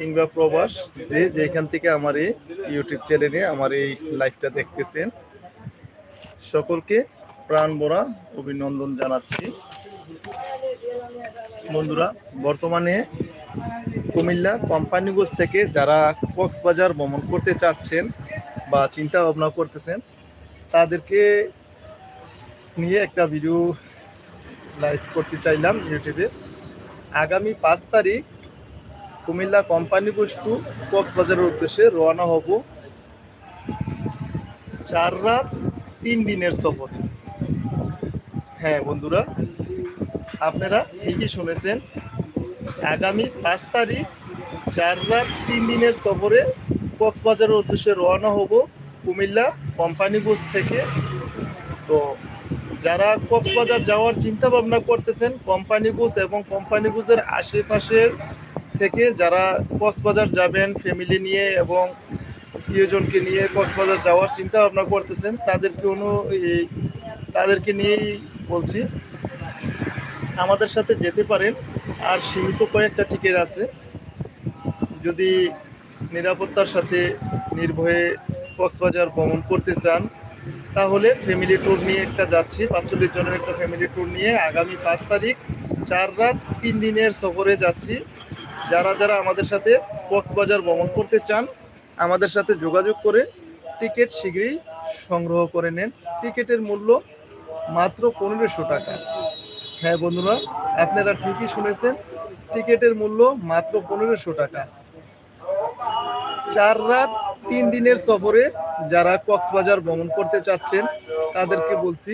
কিংবা প্রবাস, যে যেখান থেকে আমার এই ইউটিউব চ্যানেলে আমার এই লাইভটা দেখতেছেন, সকলকে প্রাণ ভরা অভিনন্দন জানাচ্ছি। বন্ধুরা, বর্তমানে কুমিল্লা কোম্পানিগঞ্জ থেকে যারা কক্সবাজার ভ্রমণ করতে চাচ্ছেন বা চিন্তা ভাবনা করতেছেন, তাদেরকে নিয়ে একটা ভিডিও লাইভ করতে চাইলাম ইউটিউবে আগামী পাঁচ তারিখ কুমিল্লা কোম্পানিগঞ্জ টু কক্সবাজারের উদ্দেশ্যে রওনা হব চার রাত তিন দিনের সফরে। হ্যাঁ বন্ধুরা, আপনারা ঠিকই শুনেছেন, আগামী পাঁচ তারিখ চার রাত তিন দিনের সফরে কক্সবাজারের উদ্দেশ্যে রওনা হব কুমিল্লা কোম্পানি কোম্পানিগঞ্জ থেকে। তো যারা কক্সবাজার যাওয়ার চিন্তা ভাবনা করতেছেন, কোম্পানি কোম্পানিগঞ্জ এবং কোম্পানি কোম্পানিগঞ্জের আশেপাশের থেকে যারা কক্সবাজার যাবেন ফ্যামিলি নিয়ে এবং প্রিয়জনকে নিয়ে কক্সবাজার যাওয়ার চিন্তা ভাবনা করতেছেন, তাদেরকে অনু তাদেরকে নিয়েই বলছি, আমাদের সাথে যেতে পারেন। আর সীমিত কয়েকটা টিকিট আছে। যদি নিরাপত্তার সাথে নির্ভয়ে কক্সবাজার ভ্রমণ করতে চান, তাহলে ফ্যামিলি ট্যুর নিয়ে একটা যাচ্ছি, পাঁচচল্লিশ জনের একটা ফ্যামিলি ট্যুর নিয়ে। আগামী পাঁচ তারিখ, চার রাত তিন দিনের সফরে যাচ্ছি। যারা যারা আমাদের সাথে কক্সবাজার ভ্রমণ করতে চান, আমাদের সাথে যোগাযোগ করে টিকিট শীঘ্রই সংগ্রহ করে নেন। টিকিটের মূল্য মাত্র পনেরোশো টাকা। হ্যাঁ বন্ধুরা, আপনারা ঠিকই শুনেছেন, টিকিটের মূল্য মাত্র পনেরোশো টাকা। চার রাত তিন দিনের সফরে যারা কক্সবাজার ভ্রমণ করতে চাচ্ছেন, তাদেরকে বলছি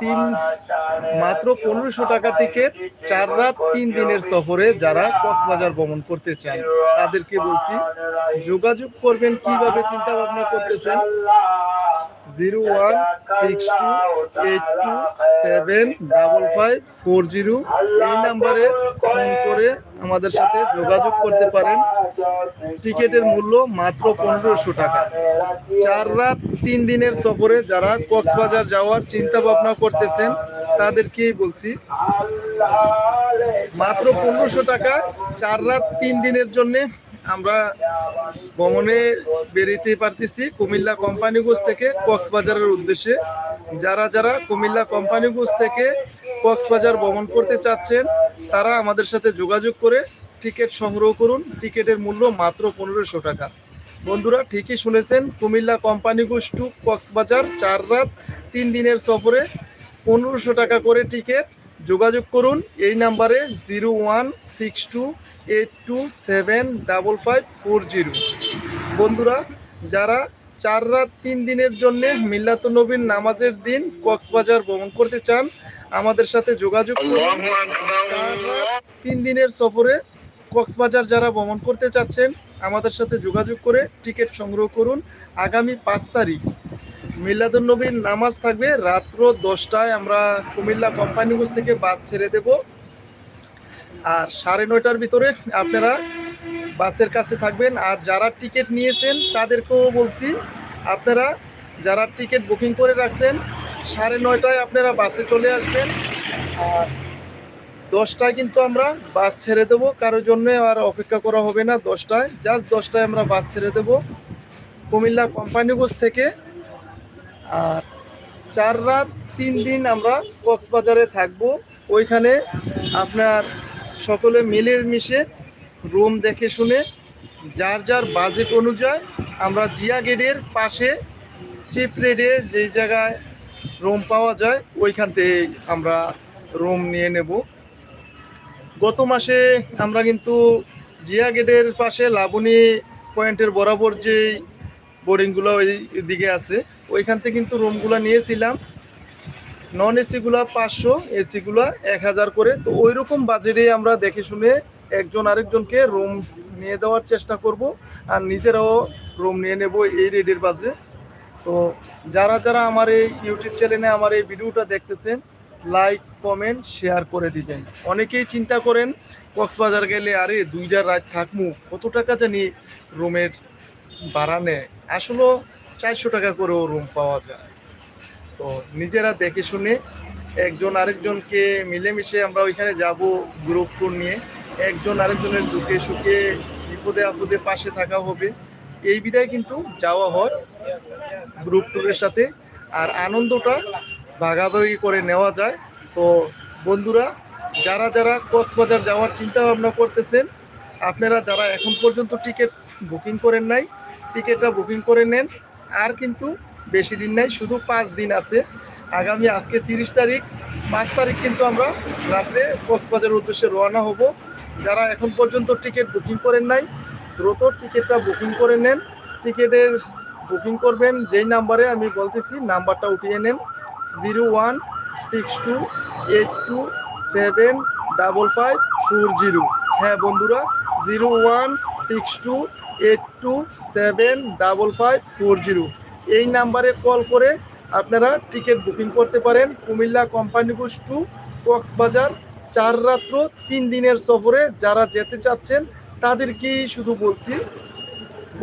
তিন, মাত্র পনেরোশো টাকা টিকিট চার রাত, তিন দিনের সফরে যারা কক্সবাজার ভ্রমণ করতে চান, তাদেরকে বলছি, যোগাযোগ করবেন কীভাবে চিন্তা ভাবনা করতেছেন zero one six two eight two seven double five four zero এই নাম্বারে ফোন করে আমাদের সাথে যোগাযোগ করতে পারেন। টিকিটের মূল্য মাত্র পনেরোশো টাকা। চার রাত, তিন দিনের সফরে যারা কক্সবাজার যাওয়ার চিন্তা ভাবনা করতেছেন, তাদেরকেই বলছি। মাত্র পনেরোশো টাকা, চার রাত, তিন দিনের জন্য আমরা ভ্রমণে বেরিতে পারতেছি কুমিল্লা কোম্পানিগঞ্জ থেকে কক্সবাজারের উদ্দেশ্যে। যারা যারা কুমিল্লা কোম্পানিগঞ্জ থেকে কক্সবাজার ভ্রমণ করতে চাচ্ছেন, তারা আমাদের সাথে যোগাযোগ করে টিকিট সংগ্রহ করুন। টিকিটের মূল্য মাত্র পনেরোশো টাকা। বন্ধুরা, ঠিকই শুনেছেন, কুমিল্লা কোম্পানিগঞ্জ টু কক্সবাজার চার রাত তিন দিনের সফরে পনেরোশো টাকা করে টিকিট যোগাযোগ করুন এই নাম্বারে zero one six two eight two seven double five four zero. বন্ধুরা যারা চার রাত তিন দিনের জন্য মিল্লাতুনবীর নামাজের দিন কক্সবাজার ভ্রমণ করতে চান আমাদের সাথে যোগাযোগ করুন। চার রাত তিন দিনের সফরে কক্সবাজার যারা ভ্রমণ করতে চাচ্ছেন আমাদের সাথে যোগাযোগ করে টিকিট সংগ্রহ করুন। আগামী পাঁচ তারিখ মিল্লাদুন্নবীর নামাজ থাকবে রাত্র দশটায় আমরা কুমিল্লা কোম্পানি কোম্পানিগঞ্জ থেকে বাস ছেড়ে দেব। আর সাড়ে নয়টার ভিতরে আপনারা বাসের কাছে থাকবেন। আর যারা টিকিট নিয়েছেন তাদেরকেও বলছি, আপনারা যারা টিকিট বুকিং করে রাখছেন, সাড়ে নয়টায় আপনারা বাসে চলে আসবেন। আর দশটায় কিন্তু আমরা বাস ছেড়ে দেবো। কারোর জন্য আর অপেক্ষা করা হবে না। দশটায়, জাস্ট দশটায় আমরা বাস ছেড়ে দেবো। কুমিল্লা কোম্পানিগঞ্জ থেকে আর চার রাত, তিন দিন আমরা কক্সবাজারে থাকব। ওইখানে আপনার সকলে মিলে মিশে রুম দেখে শুনে, যার যার বাজেট অনুযায়ী আমরা জিয়া গেটের পাশে চিপ রেটে যেই জায়গায় রুম পাওয়া যায়, ওইখান থেকে আমরা রুম নিয়ে নেব। গত মাসে আমরা কিন্তু জিয়া গেটের পাশে লাবণী পয়েন্টের বরাবর যে বোর্ডিংগুলো ওই দিকে আছে ওইখান থেকে কিন্তু রুমগুলো নিয়েছিলাম। নন এসিগুলো পাঁচশো এসিগুলো এক হাজার করে। তো ওই রকম বাজেটে আমরা দেখে শুনে একজন আরেকজনকে রুম নিয়ে দেওয়ার চেষ্টা করব আর নিজেরাও রুম নিয়ে নেব এই রেডের বাজে। তো যারা যারা আমার এই ইউটিউব চ্যানেলে আমার এই ভিডিওটা দেখতেছেন লাইক কমেন্ট শেয়ার করে দিবেন। অনেকেই চিন্তা করেন, কক্সবাজার গেলে আরে দুইটা রাত থাকমু, কত টাকা জানি রুমের ভাড়া নেয়। আসলে চারশো টাকা করেও রুম পাওয়া যায়। তো নিজেরা দেখে শুনে একজন আরেকজনকে মিলেমিশে আমরা ওইখানে যাব গ্রুপ ট্যুর নিয়ে। একজন আরেকজনের দুঃখে সুখে বিপদে আপদে পাশে থাকা হবে। এই বিদায় কিন্তু যাওয়া হয় গ্রুপ ট্যুরের সাথে। আর আনন্দটা ভাগাভাগি করে নেওয়া যায়। তো বন্ধুরা, যারা যারা কক্সবাজার যাওয়ার চিন্তা ভাবনা করতেছেন, আপনারা যারা এখন পর্যন্ত টিকিট বুকিং করেন নাই টিকিটটা বুকিং করে নেন। আর কিন্তু বেশি দিন নাই, শুধু পাঁচ দিন আছে। আগামী আজকে তিরিশ তারিখ, পাঁচ তারিখ কিন্তু আমরা রাত্রে কক্সবাজারের উদ্দেশ্যে রওনা হব। যারা এখন পর্যন্ত টিকিট বুকিং করেন নাই, দ্রুত টিকিটটা বুকিং করে নেন। টিকিটের বুকিং করবেন, যেই নাম্বারে আমি বলতেছি, নাম্বারটা উঠিয়ে নেন। Zero one six two eight two seven double five four zero. হ্যাঁ বন্ধুরা, zero one six two eight two seven double five four zero এই নাম্বারে কল করে আপনারা টিকিট বুকিং করতে পারেন Comilla company bush two Cox's Bazar. চার রাত্র তিন দিনের সফরে যারা যেতে চাচ্ছেন, তাদেরকেই শুধু বলছি,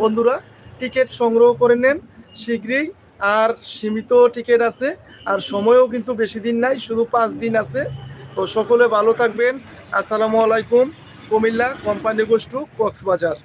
বন্ধুরা টিকিট সংগ্রহ করে নেন শীঘ্রই। আর সীমিত টিকিট আছে, আর সময়ও কিন্তু বেশি দিন নাই, শুধু পাঁচ দিন আছে। তো সকলে ভালো থাকবেন। আসসালামু আলাইকুম। কুমিল্লা কোম্পানি গোষ্ঠী কক্সবাজার।